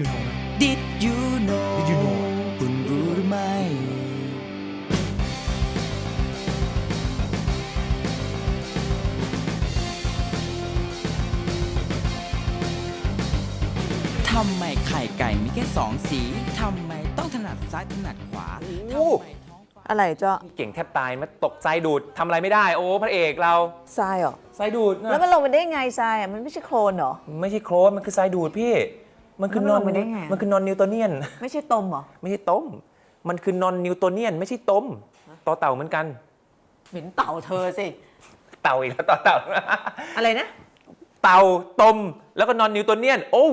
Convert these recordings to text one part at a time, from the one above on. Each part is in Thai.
you know นะ Did you know Did you know คุณรู้หรือไม่ ทำไมไข่ไก่มีแค่สองสี ทำไมต้องถนัดซ้ายถนัดขวาโอ้ทำไมท้องฟ้าอะไรเจ้าเก่งแทบตายมาตกใจดูดทำอะไรไม่ได้โอ้พระเอกเราทรายเหรอทรายดูดนะแล้วมันลงไปได้ไงทรายอะมันไม่ใช่โคลนเหรอไม่ใช่โครนมันคือทรายดูดพี่ มันคือแล้วนมันอนลงไปได้ไงมันคือนอนนิวตันเนียน ไม่ใช่ตมเหรอ ไม่ใช่ต้ม มันคือนอนนิวตันเนียน ไม่ใช่ต้ม ต่อเต่าเหมือนกัน เหม็นเต่าเธอสิ เต่าอีกแล้วต่อเต่า อะไรนะ เต่าต้มแล้วก็นอนนิวตันเนียน โอ้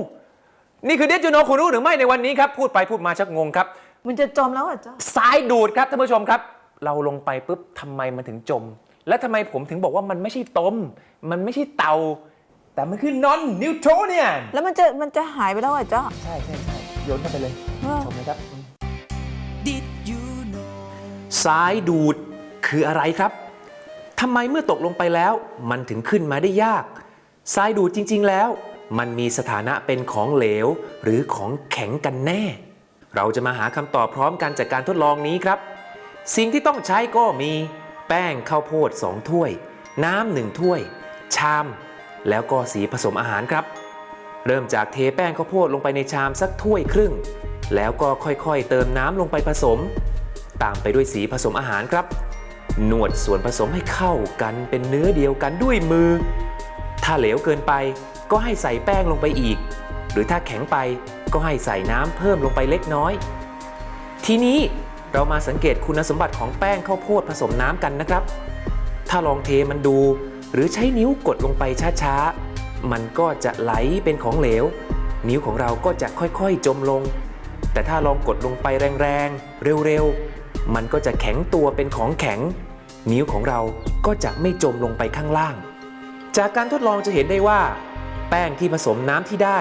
นี่คือเดจูโนคุณรู้หรือไม่ในวันนี้ครับ พูดไปพูดมาชักงงครับ มันจะจมแล้วอะเจ้าสายดูดครับท่านผู้ชมครับ เราลงไปปุ๊บทำไมมันถึงจม และทำไมผมถึงบอกว่ามันไม่ใช่ต้ม มันไม่ใช่เตา แต่มันคือนอนนิวโทเนียนแล้วมันจะมันจะหายไปแล้วอะเจ้าใช่ใช่ใช่โยนเข้าไปเลย เออ ชมเลยครับ Did you know สายดูดคืออะไรครับ ทำไมเมื่อตกลงไปแล้ว มันถึงขึ้นมาได้ยาก สายดูดจริงๆแล้ว มันมีสถานะเป็นของเหลว หรือของแข็งกันแน่ เราจะมาหาคำตอบพร้อมกันจากการทดลองนี้ครับ สิ่งที่ต้องใช้ก็มี แป้งข้าวโพด 2 ถ้วย น้ำหนึ่งถ้วย ชาม แล้วก็สีผสมอาหารครับ เริ่มจากเทแป้งข้าวโพดลงไปในชามสักถ้วยครึ่ง แล้วก็ค่อยๆ เติมน้ำลงไปผสม ตามไปด้วยสีผสมอาหารครับ นวดส่วนผสมให้เข้ากันเป็นเนื้อเดียวกันด้วยมือ ถ้าเหลวเกินไปก็ให้ใส่แป้งลงไปอีก หรือถ้าแข็งไปก็ให้ใส่น้ำเพิ่มลงไปเล็กน้อย ทีนี้เรามาสังเกตคุณสมบัติของแป้งข้าวโพดผสมน้ำกันนะครับ ถ้าลองเทมันดู หรือใช้นิ้วกดลงไปช้าๆ มันก็จะไหลเป็นของเหลว นิ้วของเราก็จะค่อยๆจมลง แต่ถ้าลองกดลงไปแรงๆ เร็วๆ มันก็จะแข็งตัวเป็นของแข็ง นิ้วของเราก็จะไม่จมลงไปข้างล่าง จากการทดลองจะเห็นได้ว่า แป้งที่ผสมน้ำที่ได้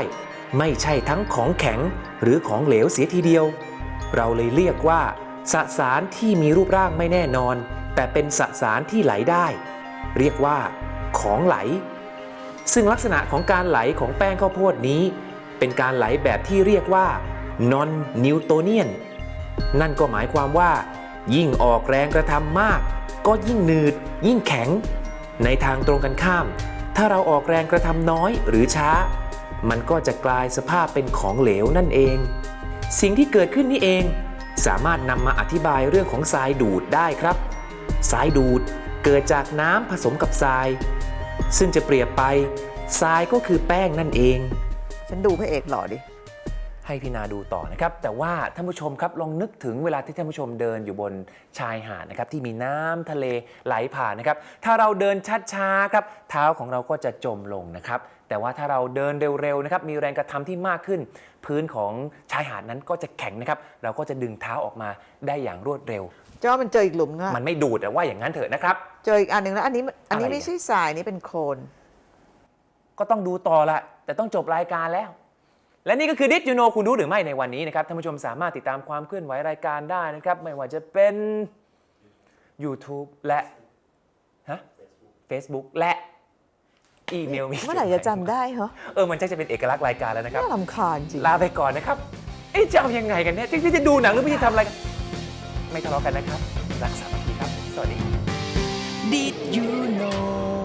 ไม่ใช่ทั้งของแข็งหรือของเหลวเสียทีเดียว เราเลยเรียกว่าสสารที่มีรูปร่างไม่แน่นอน แต่เป็นสสารที่ไหลได้ เรียกว่า ของไหล ซึ่งลักษณะของการไหลของแป้งข้าวโพดนี้ เป็นการไหลแบบที่เรียกว่า non Newtonian นั่นก็หมายความว่า ยิ่งออกแรงกระทำมาก ก็ยิ่งหนืด ยิ่งแข็ง ในทางตรงกันข้าม ถ้าเราออกแรงกระทำน้อยหรือช้า มันก็จะกลายสภาพเป็นของเหลวนั่นเอง สิ่งที่เกิดขึ้นนี่เอง สามารถนำมาอธิบายเรื่องของทรายดูดได้ครับทรายดูด เกิดจากน้ำผสมกับทราย ซึ่งจะเปรียบไปทรายก็คือแป้งนั่นเอง ฉันดูพระเอกหล่อดิ ให้พี่นาดูต่อนะครับ แต่ว่าท่านผู้ชมครับลองนึกถึงเวลาที่ท่านผู้ชมเดินอยู่บนชายหาดนะครับที่มีน้ำทะเลไหลผ่านนะครับ ถ้าเราเดินช้าๆครับ เท้าของเราก็จะจมลงนะครับ แต่ว่าถ้าเราเดินเร็วๆนะครับมีแรงกระทำที่มากขึ้น พื้นของชายหาดนั้นก็จะแข็งนะครับ เราก็จะดึงเท้าออกมาได้อย่างรวดเร็ว เจ้ามันเจออีกหลุมนึงอะมันไม่ดูดแต่ว่าอย่างนั้นเถอะนะครับ เจออีกอันหนึ่งแล้วอันนี้มันอันนี้อะไรไม่ใช่ทรายนี่เป็นโคลนก็ต้องดูต่อละแต่ต้องจบรายการแล้ว และนี่ก็คือดิจิโนคุณรู้หรือไม่ในวันนี้นะครับท่านผู้ชมสามารถติดตามความเคลื่อนไหวรายการได้นะครับ ไม่ว่าจะเป็น YouTube และฮะ Facebook และอีเมลมีเมื่อไหร่จะจำได้เหรอเออมันจะเป็นเอกลักษณ์รายการแล้วนะครับน่าลำคาญจริงลาไปก่อนนะครับเอ๊ะจะเอายังไงกันเนี่ยจะจะดูหนังหรือไม่จะทำอะไรกัน ไม่ทะเลาะกันนะครับ รักสามัคคีครับ สวัสดี Did you know